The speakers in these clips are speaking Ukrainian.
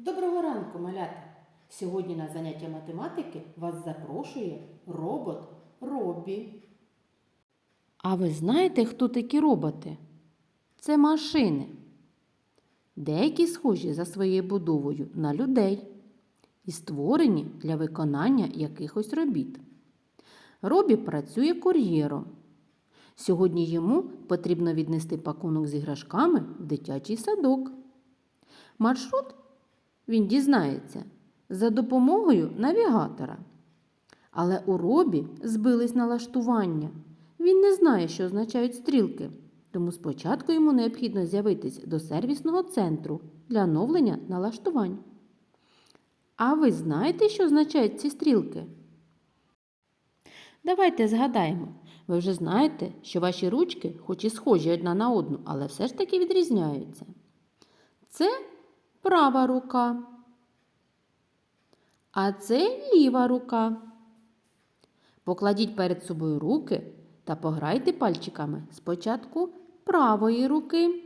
Доброго ранку, малята! Сьогодні на заняття математики вас запрошує робот Робі. А ви знаєте, хто такі роботи? Це машини. Деякі схожі за своєю будовою на людей і створені для виконання якихось робіт. Робі працює кур'єром. Сьогодні йому потрібно віднести пакунок з іграшками в дитячий садок. Маршрут він дізнається за допомогою навігатора. Але у робі збились налаштування. Він не знає, що означають стрілки, тому спочатку йому необхідно з'явитись до сервісного центру для оновлення налаштувань. А ви знаєте, що означають ці стрілки? Давайте згадаємо. Ви вже знаєте, що ваші ручки, хоч і схожі одна на одну, але все ж таки відрізняються. Це права рука. А це ліва рука. Покладіть перед собою руки та пограйте пальчиками спочатку правої руки,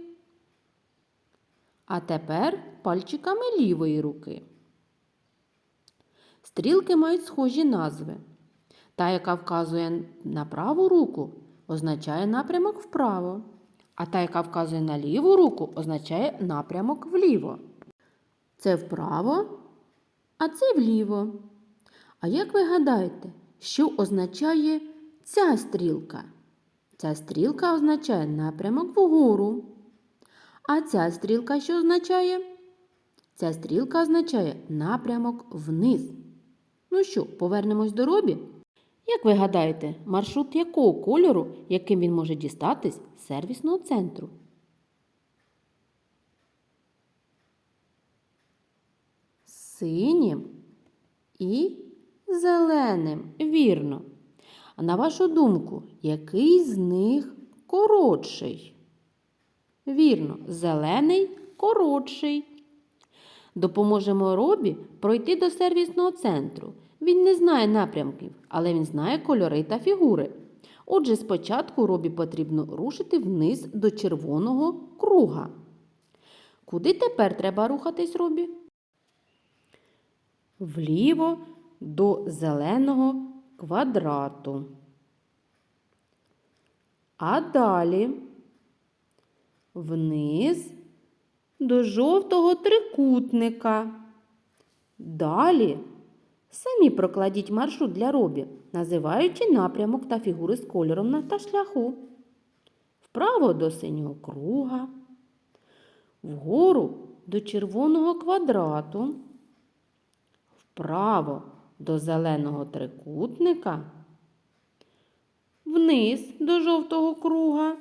а тепер пальчиками лівої руки. Стрілки мають схожі назви. Та, яка вказує на праву руку, означає напрямок вправо, а та, яка вказує на ліву руку, означає напрямок вліво. Це вправо, а це вліво. А як ви гадаєте, що означає ця стрілка? Ця стрілка означає напрямок вгору. А ця стрілка що означає? Ця стрілка означає напрямок вниз. Ну що, повернемось до робі? Як ви гадаєте, маршрут якого кольору, яким він може дістатись з сервісного центру? Синім і зеленим. Вірно. А на вашу думку, який з них коротший? Вірно, зелений коротший. Допоможемо Робі пройти до сервісного центру. Він не знає напрямків, але він знає кольори та фігури. Отже, спочатку Робі потрібно рушити вниз до червоного круга. Куди тепер треба рухатись, Робі? Вліво до зеленого квадрату. А далі вниз до жовтого трикутника. Далі самі прокладіть маршрут для робі, називаючи напрямок та фігури з кольором та шляху. Вправо до синього круга, вгору до червоного квадрату, вправо до зеленого трикутника, вниз до жовтого круга.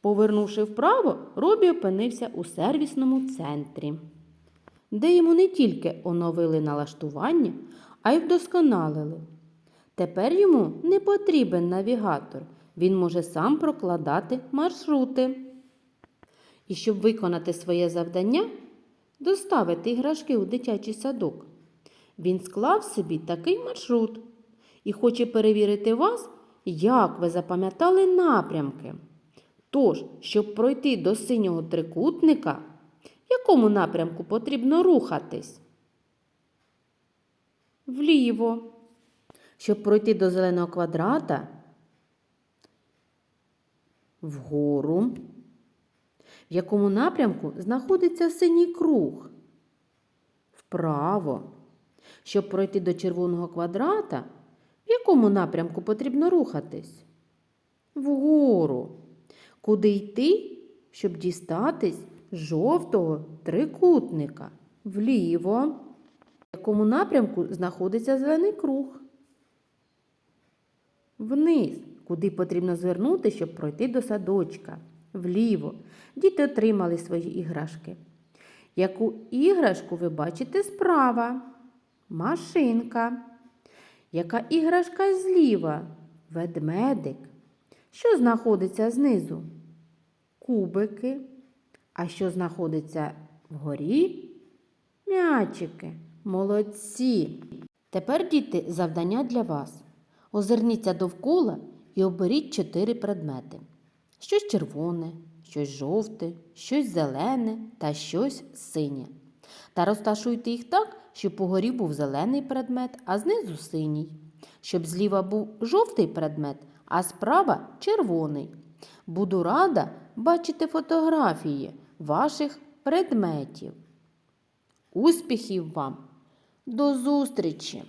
Повернувши вправо, Робі опинився у сервісному центрі, де йому не тільки оновили налаштування, а й вдосконалили. Тепер йому не потрібен навігатор, він може сам прокладати маршрути. І щоб виконати своє завдання, доставити іграшки у дитячий садок, він склав собі такий маршрут і хоче перевірити вас, як ви запам'ятали напрямки. Тож, щоб пройти до синього трикутника, в якому напрямку потрібно рухатись? Вліво. Щоб пройти до зеленого квадрата, вгору. В якому напрямку знаходиться синій круг? Вправо. Щоб пройти до червоного квадрата, в якому напрямку потрібно рухатись? Вгору. Куди йти, щоб дістатись жовтого трикутника? Вліво. В якому напрямку знаходиться зелений круг? Вниз. Куди потрібно звернути, щоб пройти до садочка? Вліво. Діти отримали свої іграшки. Яку іграшку ви бачите справа? Машинка. Яка іграшка зліва? Ведмедик. Що знаходиться знизу? Кубики. А що знаходиться вгорі? М'ячики. Молодці. Тепер, діти, завдання для вас. Озирніться довкола і оберіть чотири предмети. Щось червоне, щось жовте, щось зелене та щось синє. Та розташуйте їх так, щоб угорі був зелений предмет, а знизу синій. Щоб зліва був жовтий предмет, а справа червоний. Буду рада бачити фотографії ваших предметів. Успіхів вам! До зустрічі!